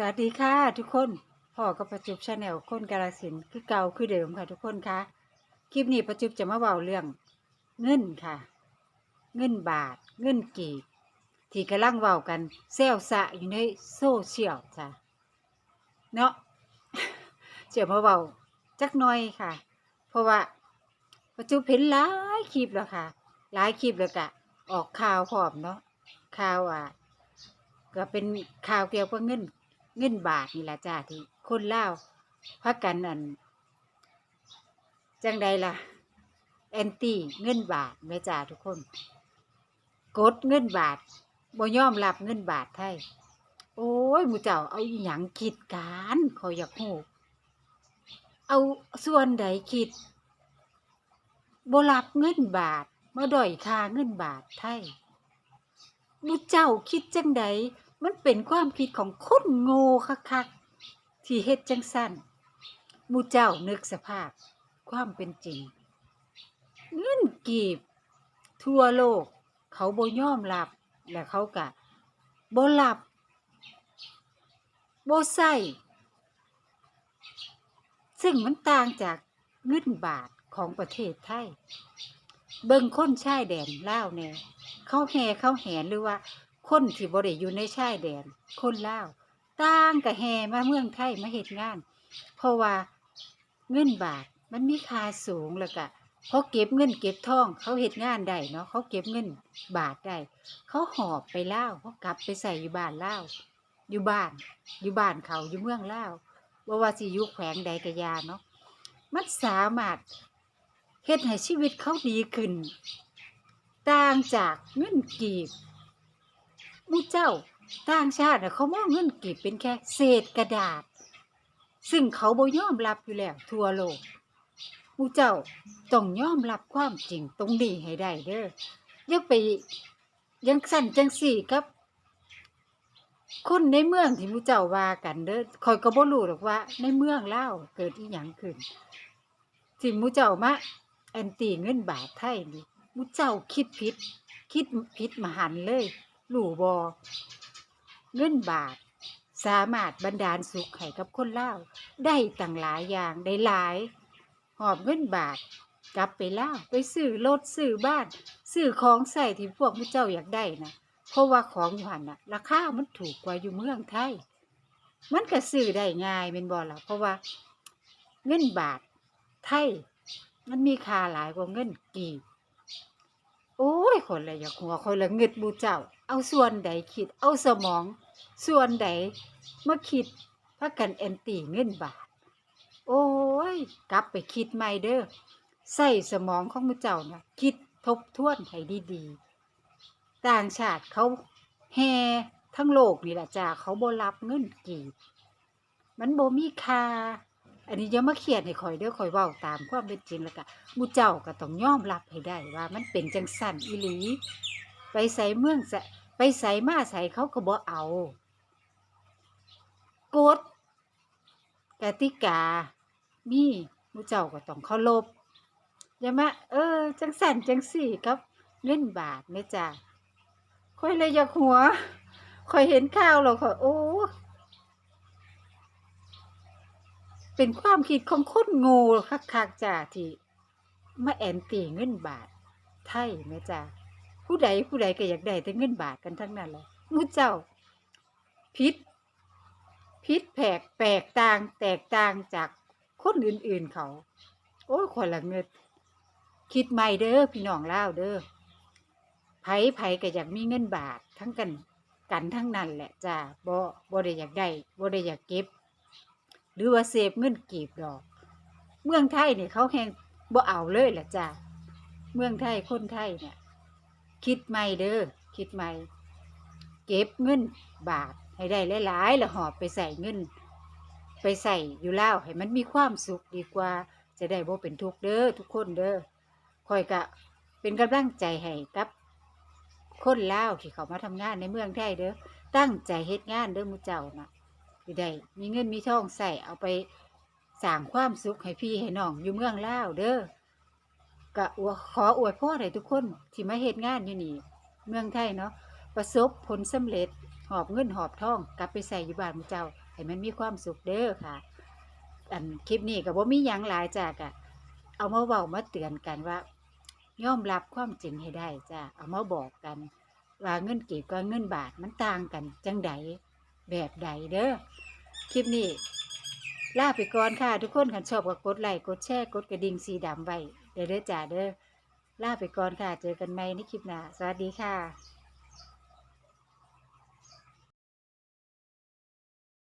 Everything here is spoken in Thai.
สวัสดีค่ะทุกคนพ่อกับประจุบชาแนลคนกาลสินคือเก่าคือเดิมค่ะทุกคนคะคลิปนี้ประจุบจะมาเบาเรื่อง เงินค่ะ เงินบาท เงินกีบที่กำลังเว้ากันแซวสะอยู่ในโซเชียลจ้ะเนาะเจะมาเบาจักหน่อยค่ะ เพราะว่าประจุบเห็นหลายคลิปแล้วค่ะ หลายคลิปแล้วกะออกข่าวพร้อมเนาะข่าวอะก็เป็นข่าวเกี่ยวกับเงิน เงินบาทนี่แหละจ้าที่คนเล่าพักกันอัน จังใดล่ะ แอนตี้เงินบาทแม่จ้าทุกคนกดเงินบาทบ่ยอมรับเงินบาทไทย โอ้ยมูเจ้าเอาอหยังคิดการขออยากฮู้เอาส่วนใดคิดบ่รับเงินบาทมาด้อยค่าเงินบาทไทยมูเจ้าคิดจังใด มันเป็นความคิดของคนโง่คักๆที่เฮ็ดจังสั้นมูเจ้านึกสภาพ ความเป็นจริง เงินกีบ ทั่วโลก เขาบ่ยอมรับ และเขากะบ่รับบ่ใส่ซึ่งมันต่างจากเงินบาทของประเทศไทย เบิ่งคนชายแดนลาวแน่เขาแห่เขาแหนหรือว่า คนที่บ่ได้อยู่ในชายแดน คนลาวต่างกับแห่มาเมืองไทยมาเฮ็ดงาน เพราะว่าเงินบาทมันมีค่าสูงแล้วก็เขาเก็บเงินเก็บทอง เขาเฮ็ดงานได้เนาะเขาเก็บเงินบาทได้ เขาหอบไปลาวเขากลับไปใส่อยู่บ้านลาวอยู่บ้าน อยู่บ้านเขาอยู่เมืองลาวบ่ว่าสิยู่แขวงใดก็ยาเนาะมันสามารถเฮ็ดให้ชีวิตเขาดีขึ้น ต่างจากเงินกีบ มูเจ้าต่างชาติเขามองเงินกีบเป็นแค่เศษกระดาษ ซึ่งเขาบ่ยอมรับอยู่แล้วทั่วโลกมูเจ้าต้องยอมรับความจริงตรงนี้ให้ได้เด้ออย่าไปยังสั่นจังสี่ครับ คนในเมืองที่มูเจ้าว่ากันเด้อคอยก็บ่รู้หรอกว่า ในเมืองเล่าเกิดอีหยังขึ้นที่มูเจ้ามาแอนตี้เงินบาทไทยนี่มุเจ้าคิดผิด คิดผิดมหันเลย รู้บอเงินบาท สามารถบันดาลสุขให้กับคนเล่าได้ต่างหลายอย่างได้หลาย หอบเงินบาท กลับไปเล่าไปซื้อรถซื้อบ้านซื้อของใส่ที่พวกมุเจ้าอยากได้นะเพราะว่าของอยู่หันน่ะราคามันถูกกว่าอยู่เมืองไทย มันก็ซื้อได้ง่ายเป็นบอล่ะเพราะว่าเงินบาทไทยมันมีค่าหลายกว่าเงินกีบ โอ้ยคนละอยากหัวคนละเงึดบูเจ้า เอาส่วนใดคิด เอาสมอง ส่วนใดมาคิดพากันแอนตีเงินบาท โอ้ย กลับไปคิดใหม่เด้อใส่สมองของมูเจ้านะคิดทบทวนให้ดีๆ ต่างชาติเขาแฮทั้งโลกนี่แหละจ้าเขาบ่รับเงินกีบมันบ่มีค่า อันนี้อย่ามาเครียดให้ข่อยเด้อข่อยเว้าตามความเป็นจริงแล้วก็หมู่เจ้าก็ต้องยอมรับให้ได้ว่ามันเป็นจังสั่นอีหลีไปใส่เมืองใส่ไปใส่มาใส่เขาก็บ่เอากฎกติกา มีหมู่เจ้าก็ต้องเคารพอย่ามาเออ จังสั่นจังสี่ครับเงินบาทแม่จ้าข่อยเลยอยากหัวข่อยเห็นข่าวแล้วข่อยโอ้ เป็นความคิดของคนง่คักๆจ้าที่มาแอนตี้เงินบาท ไทยแม่จ้าผู้ใดผู้ใดก็อยากได้แต่เงินบาทกันทั้งนั้นเลยมูเจ้าพิษพิษแผกแปกต่างแตกต่างจากคนอื่นๆเขา โอ้ยคนละเงิดคิดใหม่เด้อพี่น้องเล่าเด้อไผไผก็อยากมีเงินบาททั้งกันกันทั้งนั้นแหละจ้าบ่บ่ได้อยากได้บ่ได้อยากเก็บ หรือว่าเสพเงินกีบดอก เมืองไทยเนี่ยเขาแหงบ่เอาเลยแหละจ้าเมืองไทยคนไทยเนี่ยคิดใหม่เด้อคิดใหม่เก็บเงินบาทให้ได้หลายๆแล้วหอบไปใส่เงิน ไปใส่อยู่แล้วให้มันมีความสุขดีกว่า จะได้บ่เป็นทุกข์เด้อทุกคนเด้อคอยกะเป็นกำลังใจให้กับคนลาวที่เขามาทำงานในเมืองไทยเด้อตั้งใจเฮ็ดงานเด้อมูเจ้านะ สิได้มีเงินมีทองใส่เอาไปสร้างความสุขให้พี่ให้น้องอยู่เมืองลาวเด้อก็อวยขออวยพรให้ทุกคนที่มาเฮ็ดงานอยู่นี่ เมืองไทยเนาะประสบผลสำเร็จหอบเงินหอบทองกลับไปใส่อยู่บ้านมู่เจ้าให้มันมีความสุขเด้อค่ะ อันคลิปนี้ก็บ่มีหยังหลายจ้ะกะเอามาเว้ามาเตือนกันว่า ยอมรับความจริงให้ได้จ้ะเอามาบอกกัน ว่าเงินเก็บกับเงินบาทมันต่างกันจังใด แบบใดเด้อคลิปนี้ลาไปก่อนค่ะ ทุกคนขันชอบก็กดไลค์กดแชร์กดกระดิ่งสีดำไว้เด้อเด้อจ้าเด้อลาไปก่อนค่ะ เจอกันใหม่ในคลิปหน้าสวัสดีค่ะ